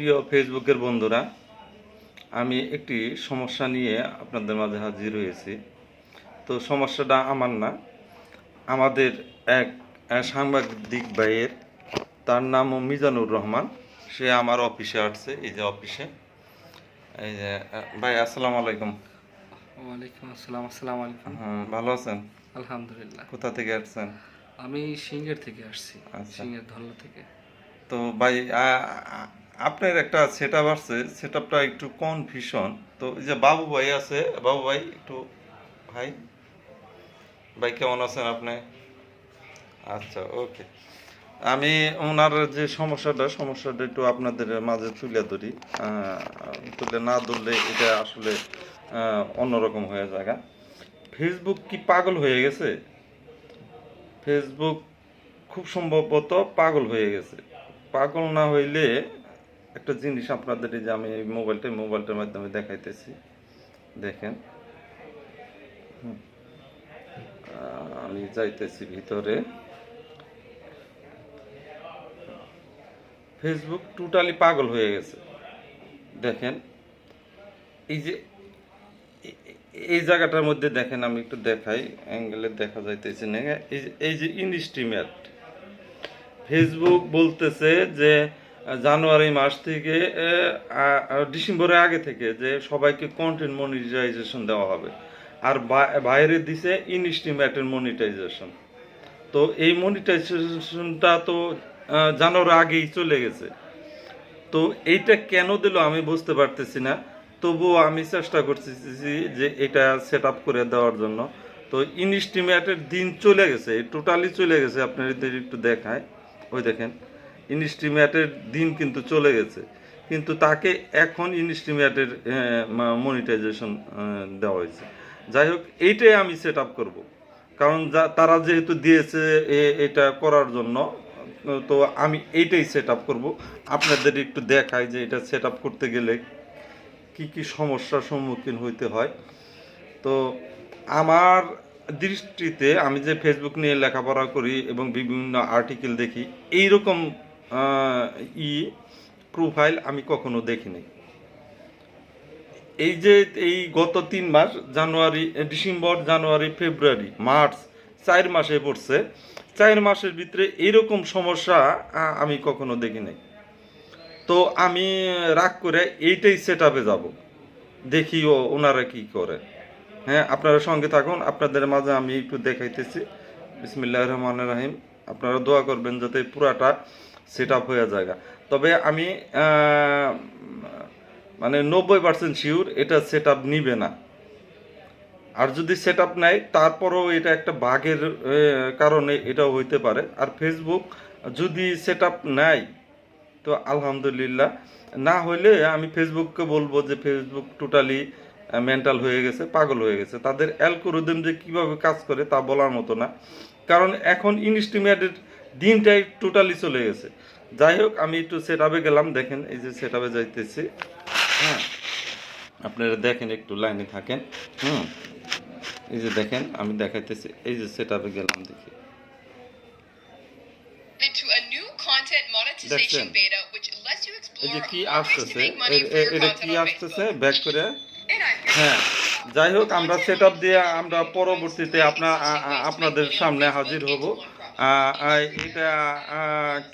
প্রিয় ফেসবুকের বন্ধুরা আমি একটি সমস্যা নিয়ে আপনাদের মাঝে হাজির হয়েছি। তো সমস্যাটা আমার না আমাদের এক সাংবাদিক ভাইয়ের তার নাম মিজানুর রহমান। সে আমার অফিসে আসছে এই যে অফিসে। এই যে ভাই আসসালামু আলাইকুম। ওয়ালাইকুম আসসালাম আসসালামু আলাইকুম। হুম, ভালো আছেন? আলহামদুলিল্লাহ। কোথা থেকে আসছেন? আমি সিঙ্গের থেকে আসছি আচ্ছা। সিঙ্গের ধল্লা থেকে। তো ভাই আপনার একটা সেট আপ আছে সেট আপটা একটু কনফিউশন তো এই যে বাবু ভাই আছে, বাবু ভাই, একটু ভাই ভাই কেমন আছেন আপনি? আচ্ছা ওকে আমি ওনার যে সমস্যাটা সমস্যাটা একটু আপনাদের মাঝে তুলে ধরি। তুলে না ধরলে এটা আসলে অন্যরকম হয়ে যায় ফেসবুক কি পাগল হয়ে গেছে? ফেসবুক খুব সম্ভবত পাগল হয়ে গেছে। পাগল না হইলে একটা জিনিস আপনাদের যে আমি এই মোবাইলটা মোবাইলটার মাধ্যমে দেখাইতেছি। দেখেন। আমি যাইতেছি ভিতরে। ফেসবুক টোটালি পাগল হয়ে গেছে। দেখেন। এই যে এই জায়গাটার মধ্যে দেখেন, আমি একটু দেখাই। অ্যাঙ্গেলে দেখা যাইতেছে না। এই যে ইনস্টিমেট ফেসবুক বলতেছে যে জানুয়ারি মাস থেকে ডিসেম্বরের আগে থেকে যে সবাইকে কন্টেন্ট মনিটাইজেশন দেওয়া হবে। আর বাইরে দিছে ইনস্টিমেটের মনিটাইজেশন তো এই মনিটাইজেশনটা তো জানুয়ারি আগেই চলে গেছে। তো এইটা কেন দিল আমি বুঝতে পারতেছি না। তবুও আমি চেষ্টা করতেছি যে এটা সেট আপ করে দেওয়ার জন্য। তো ইনস্টিমেটের দিন চলে গেছে টোটালি চলে গেছে। আপনাদের একটু দেখায়। ওই দেখেন। ইনস্টিমেটের দিন কিন্তু চলে গেছে। কিন্তু তাকে এখন ইনস্টিমেটের মনিটাইজেশন দেওয়া হয়েছে। যাই হোক এইটাই আমি সেট আপ করব। কারণ যা তারা যেহেতু দিয়েছে এটা করার জন্য তো আমি এইটাই সেট আপ করব। আপনাদের একটু দেখাই যে এটা সেট আপ করতে গেলে কি কি সমস্যার সম্মুখীন হইতে হয়। তো আমার দৃষ্টিতে আমি যে ফেসবুক নিয়ে লেখাপড়া করি এবং বিভিন্ন আর্টিকেল দেখি এইরকম আহ, ই প্রোফাইল আমি কখনো দেখিনি। এই যে এই গত তিন মাস, জানুয়ারি ডিসেম্বর, জানুয়ারি, ফেব্রুয়ারি, মার্চ, চার মাসে পড়ছে। চার মাসের ভিতরে এরকম সমস্যা আমি কখনো দেখি নাই তো আমি রাগ করে এইটাই সেট আপে যাব। দেখি ও, ওনারা কি করে। হ্যাঁ আপনারা সঙ্গে থাকুন। আপনাদের মাঝে আমি একটু দেখাইতেছি। বিসমিল্লাহ রহমান রাহিম। আপনারা দোয়া করবেন যাতে পুরাটা সেট আপ হয়ে যায় তবে আমি মানে নব্বই পার্সেন্ট শিওর এটা সেট আপ নিবে না। আর যদি সেট আপ নেয়, তারপরেও এটা একটা বাঘের কারণে এটাও হইতে পারে। আর ফেসবুক যদি সেট আপ নেয়, তো আলহামদুলিল্লাহ। না হইলে আমি ফেসবুককে বলব যে ফেসবুক টোটালি মেন্টাল হয়ে গেছে, পাগল হয়ে গেছে। তাদের অ্যালগোরিদম যে কীভাবে কাজ করে তা বলার মতো না। কারণ এখন ইনস্টিমেটের দিনটাই টোটালি চলে গেছে। যাই হোক আমি একটু সেট আপে গেলাম দেখেন এই যে সেট আপে যাইতেছি। হ্যাঁ আপনারা দেখেন একটু লাইনে থাকেন। হুম এই যে দেখেন আমি দেখাইতেছি এই যে সেট আপে গেলাম দেখি। এই যে কি আসতেছে? এটা কি আসতেছে? ব্যাক করে? হ্যাঁ যাই হোক আমরা সেট আপ দিয়ে আমরা পরবর্তীতে আপনা আপনাদের সামনে হাজির হব। এটা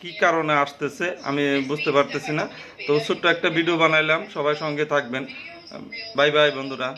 কি কারণে আসতেছে আমি বুঝতে পারতেছি না। তো ছোট্ট একটা ভিডিও বানাইলাম, সবাই সঙ্গে থাকবেন। বাই বাই বন্ধুরা।